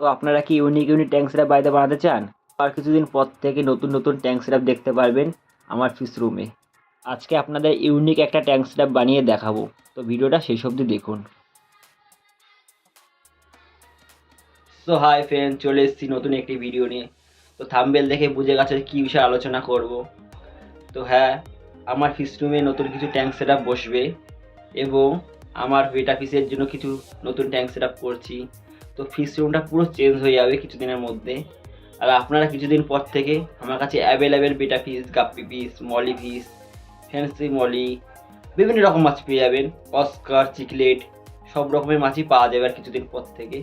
তো আপনারা কি ইউনিক ইউনিক ট্যাঙ্ক সেটআপ বাড়িতে বানাতে চান? আর কিছুদিন পর থেকে নতুন নতুন ট্যাঙ্ক সেটআপ দেখতে পারবেন আমার ফিস রুমে আজকে আপনাদের ইউনিক একটা ট্যাঙ্ক সেটআপ বানিয়ে দেখাবো। তো ভিডিওটা শেষ অবধি দেখুন। সো হাই ফ্রেন্ড চলে এসেছি নতুন একটি ভিডিও নিয়ে। তো থাম্বেল দেখে বুঝে গেছে কী বিষয়ে আলোচনা করব। তো হ্যাঁ আমার ফিস রুমে নতুন কিছু ট্যাঙ্ক সেটআপ বসবে এবং আমার বেটা ফিসের জন্য কিছু নতুন ট্যাঙ্ক সেটআপ করছি। তো ফিস রুমটা পুরো চেঞ্জ হয়ে যাবে কিছুদিনের মধ্যে। আর আপনারা কিছুদিন পর থেকে আমার কাছে available betta fish guppy fish molly fish fancy molly বিভিন্ন রকম মাছ পেয়ে যাবেন। অস্কার চিকলেট সব রকমের মাছই পাওয়া যাবে আর কিছুদিন পর থেকে।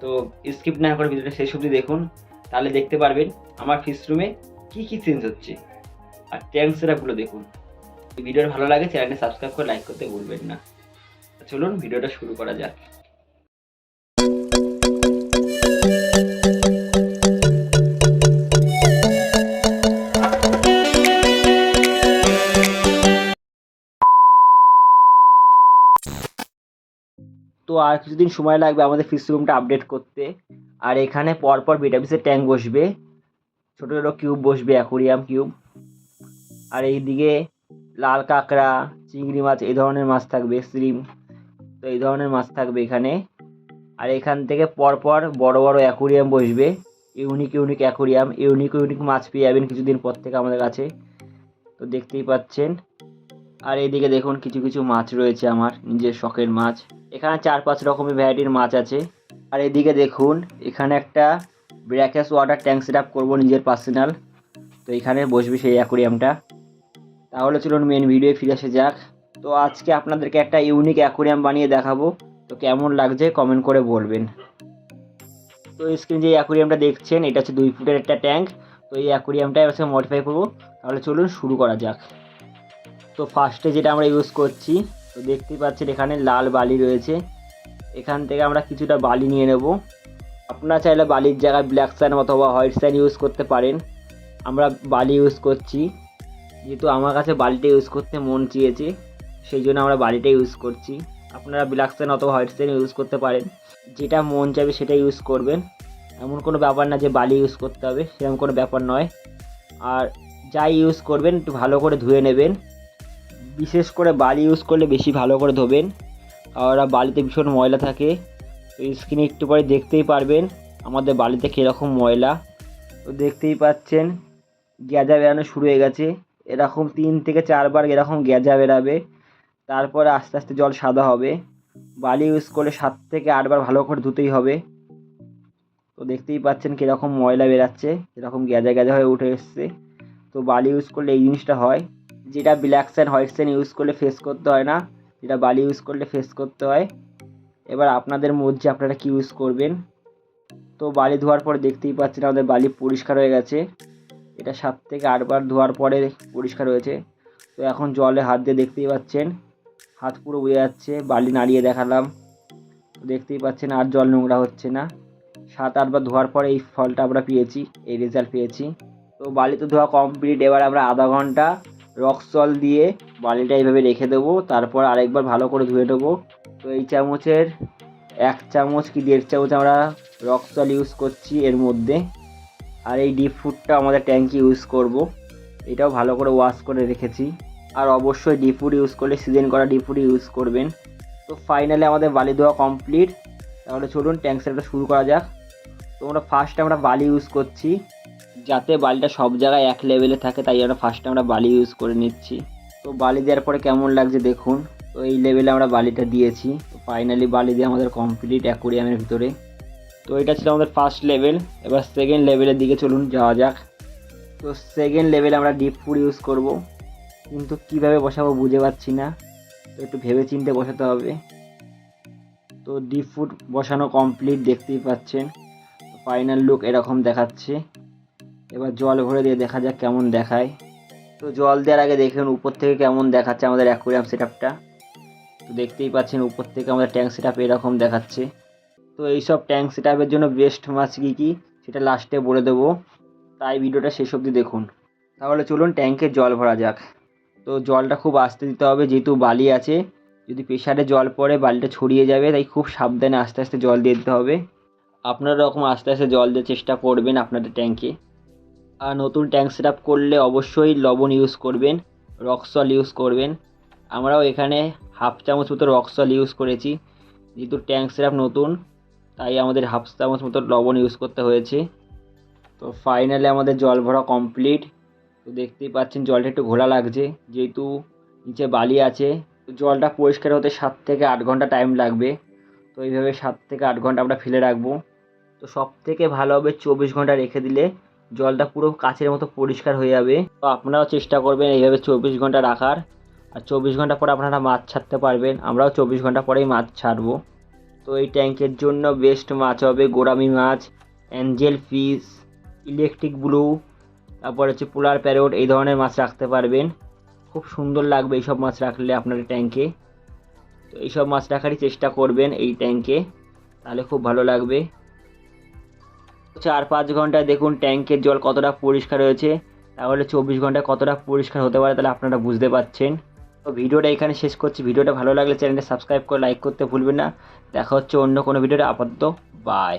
তো স্কিপ না করে ভিডিওটা শেষ অবধি দেখুন। তাহলে দেখতে পারবেন আমার ফিস রুমে কী কী চেঞ্জ হচ্ছে। আর ট্যাঙ্ক সেটআপগুলো দেখুন। ভিডিওটা ভালো লাগে চ্যানেলটা সাবস্ক্রাইব করে লাইক করতে ভুলবেন না। চলুন, ভিডিওটা শুরু করা যাক। তো আর কিছুদিন সময় লাগবে আমাদের ফিস রুমটা আপডেট করতে। আর এখানে পরপর বিটাপিসের ট্যাঙ্ক বসবে। ছোটো ছোটো কিউব বসবে অ্যাকোরিয়াম কিউব আর এইদিকে লাল কাঁকড়া, চিংড়ি মাছ, এই ধরনের মাছ থাকবে শ্রিম তো এই ধরনের মাছ থাকবে এখানে। আর এখান থেকে পরপর বড় বড় অ্যাকোরিয়াম বসবে। Unique unique aquarium unique unique মাছ পেয়ে যাবেন কিছুদিন পর থেকে আমাদের কাছে। তো দেখতেই পাচ্ছেন। আর এইদিকে দেখুন কিছু কিছু মাছ রয়েছে আমার, নিজের শখের মাছ। এখানে চার পাঁচ রকমের ভ্যারাইটির মাছ আছে। আর এদিকে দেখুন, এখানে একটা brackish water tank set up করব নিজের পার্সোনাল তো এখানে বসবে সেই অ্যাকোরিয়ামটা তাহলে চলুন মেন ভিডিও ফিরে আসে যাক। তো আজকে আপনাদেরকে একটা ইউনিক অ্যাকোরিয়াম বানিয়ে দেখাবো। তো কেমন লাগছে কমেন্ট করে বলবেন। তো স্ক্রিন যে অ্যাকোরিয়ামটা দেখছেন, এটা হচ্ছে দুই ফুটের একটা ট্যাঙ্ক তো এই অ্যাকোরিয়ামটাই হচ্ছে মডিফাই করব। তাহলে চলুন শুরু করা যাক। তো ফার্স্টে যেটা আমরা ইউজ করছি, তো দেখতেই পাচ্ছেন এখানে লাল বালি রয়েছে। এখান থেকে আমরা কিছুটা বালি নিয়ে নেব। আপনারা চাইলে বালির জায়গায় ব্ল্যাক স্যান্ড অথবা হোয়াইট স্যান্ড ইউজ করতে পারেন। আমরা বালি ইউজ করছি। যেহেতু আমার কাছে বালিটা ইউজ করতে মন চেয়েছে, সেই জন্য আমরা বালিটা ইউজ করছি। আপনারা ব্ল্যাক স্যান্ড অথবা হোয়াইট স্যান্ড ইউজ করতে পারেন। যেটা মন চাইবে সেটা ইউজ করবেন। এমন কোনো ব্যাপার না যে বালি ইউজ করতে হবে, সেরকম কোনো ব্যাপার নয়। আর যাই ইউজ করবেন, একটু ভালো করে ধুয়ে নেবেন। বিশেষ করে বালি ইউজ করলে বেশি ভালো করে ধোবেন। আর বালিতে ভীষণ ময়লা থাকে। তো স্ক্রিনে একটু পরে দেখতেই পারবেন আমাদের বালিতে কীরকম ময়লা। তো দেখতেই পাচ্ছেন, গ্যাজা বেরানো শুরু হয়ে গেছে। এরকম তিন থেকে চারবার এরকম গ্যাজা বেরাবে। তারপরে আস্তে আস্তে জল সাদা হবে। বালি ইউজ করলে সাত থেকে আটবার ভালো করে ধুতেই হবে। তো দেখতেই পাচ্ছেন কীরকম ময়লা বেরাচ্ছে এরকম গ্যাজা গ্যাজা হয়ে উঠে এসছে। তো বালি ইউজ করলে এই জিনিসটা হয়। যেটা black sand white sand use করলে ফেস করতে হয় না, যেটা বালি ইউজ করলে ফেস করতে হয়। এবার আপনাদের মধ্যে আপনারা কি ইউজ করবেন? তো বালি ধোয়ার পরে দেখতেই পাচ্ছেন আমাদের বালি পরিষ্কার হয়ে গেছে। এটা সাত থেকে আটবার ধোয়ার পরে পরিষ্কার হয়েছে। তো এখন জলে হাত দিয়ে দেখতেই পাচ্ছেন, হাত পুরো বোঝা যাচ্ছে, বালি নাড়িয়ে দেখালাম। দেখতেই পাচ্ছেন আর জল নোংরা হচ্ছে না। সাত আটবার ধোয়ার পরে এই ফলটা আমরা পেয়েছি, এই রেজাল্ট পেয়েছি। তো বালি তো ধোয়া কমপ্লিট এবার আমরা আধা ঘণ্টা রক সল দিয়ে বালিটা এইভাবে রেখে দেবো। তারপর আরেকবার ভালো করে ধুয়ে দেবো তো এই চামচের এক চামচ কি দেড় চামচ আমরা রক সল ইউজ করছি এর মধ্যে। আর এই ডিপ ফুডটা আমাদের ট্যাঙ্কি ইউজ করব। এটাও ভালো করে ওয়াশ করে রেখেছি। আর অবশ্যই ডিপ ফুড ইউজ করলে সিজন করা ডিপ ফুড ইউজ করবেন। তো ফাইনালি আমাদের বালি দেওয়া কমপ্লিট তাহলে চলুন ট্যাঙ্ক সেটটা শুরু করা যাক। তো আমরা ফার্স্টে আমরা বালি ইউজ করছি। যাতে বালিটা সব জায়গায় এক লেভেলে থাকে, তাই আমরা ফার্স্টে আমরা বালি ইউজ করে নিচ্ছি। তো বালি দেওয়ার পরে কেমন লাগছে দেখুন। তো এই লেভেলে আমরা বালিটা দিয়েছি। তো ফাইনালি বালি দিয়ে আমাদের কমপ্লিট অ্যাকোরিয়ামের ভিতরে। তো এটা ছিল আমাদের ফার্স্ট লেভেল এবার সেকেন্ড লেভেলের দিকে চলুন, যাওয়া যাক। তো সেকেন্ড লেভেলে আমরা ডিপ ফুড ইউজ করব। কিন্তু কীভাবে বসাবো বুঝে পাচ্ছি না। তো একটু ভেবে চিন্তে বসাতে হবে। তো ডিপ ফুড বসানো কমপ্লিট দেখতেই পাচ্ছেন। ফাইনাল লুক এরকম দেখাচ্ছে। এবার জল ভরে দিয়ে দেখা যাক কেমন দেখায়। তো জল দেওয়ার আগে দেখুন, উপর থেকে কেমন দেখাচ্ছে আমাদের অ্যাকোরিয়াম সেট আপটা তো দেখতেই পাচ্ছেন, উপর থেকে আমাদের ট্যাঙ্ক সেট এরকম দেখাচ্ছে। তো এইসব ট্যাঙ্ক সেট জন্য বেস্ট মাছ কী কী, সেটা লাস্টে বলে দেবো। তাই ভিডিওটা শেষ অবধি দেখুন। তাহলে চলুন ট্যাঙ্কে জল ভরা যাক। তো জলটা খুব আস্তে দিতে হবে, যেহেতু বালি আছে। যদি প্রেশারে জল পড়ে, বালিটা ছড়িয়ে যাবে, তাই খুব সাবধানে আস্তে আস্তে জল দিয়ে দিতে হবে। আপনারা এরকম আস্তে আস্তে জল দিয়ে চেষ্টা করবেন আপনাদের ট্যাঙ্কে আর নতুন ট্যাঙ্ক সেট আপ করলে অবশ্যই লবণ ইউজ করবেন রক সল ইউজ করবেন। আমরাও এখানে হাফ চামচ মতো রক সল ইউজ করেছি। যেহেতু ট্যাঙ্ক সেট নতুন, তাই আমাদের হাফ চামচ মতো লবণ ইউজ করতে হয়েছে। তো ফাইনালি আমাদের জল ভরা কমপ্লিট তো দেখতেই পাচ্ছেন জলটা একটু ঘোলা লাগছে। যেহেতু নিচে বালি আছে, তো জলটা পরিষ্কার হতে সাত থেকে আট ঘণ্টা টাইম লাগবে। তো এইভাবে সাত থেকে আট ঘণ্টা আমরা ফেলে রাখব। তো সব থেকে ভালো হবে চব্বিশ ঘণ্টা রেখে দিলে জলটা পুরো কাচের মতো পরিষ্কার হয়ে যাবে। তো আপনারাও চেষ্টা করবেন এইভাবে চব্বিশ ঘণ্টা রাখার। আর চব্বিশ ঘণ্টা পরে আপনারা মাছ ছাড়তে পারবেন। আমরাও চব্বিশ ঘণ্টা পরেই মাছ ছাড়বো। তো এই ট্যাঙ্কের জন্য বেস্ট মাছ হবে গোরামি মাছ অ্যাঞ্জেল ফিশ ইলেকট্রিক ব্লু তারপর হচ্ছে পোলার প্যারোট এই ধরনের মাছ রাখতে পারবেন। খুব সুন্দর লাগবে এইসব মাছ রাখলে আপনার ট্যাঙ্কে। তো এইসব মাছ রাখারই চেষ্টা করবেন এই ট্যাঙ্কে। তাহলে খুব ভালো লাগবে। চার পাঁচ ঘন্টায় দেখুন ট্যাঙ্কের জল কতটা পরিষ্কার হয়েছে। তাহলে চব্বিশ ঘন্টায় কতটা পরিষ্কার হতে পারে তাহলে আপনারা বুঝতে পারছেন। তো ভিডিওটা এখানে শেষ করছি। ভিডিওটা ভালো লাগলে চ্যানেলটা সাবস্ক্রাইব করে লাইক করতে ভুলবেন না। দেখা হচ্ছে অন্য কোনো ভিডিওটা আপাতত বাই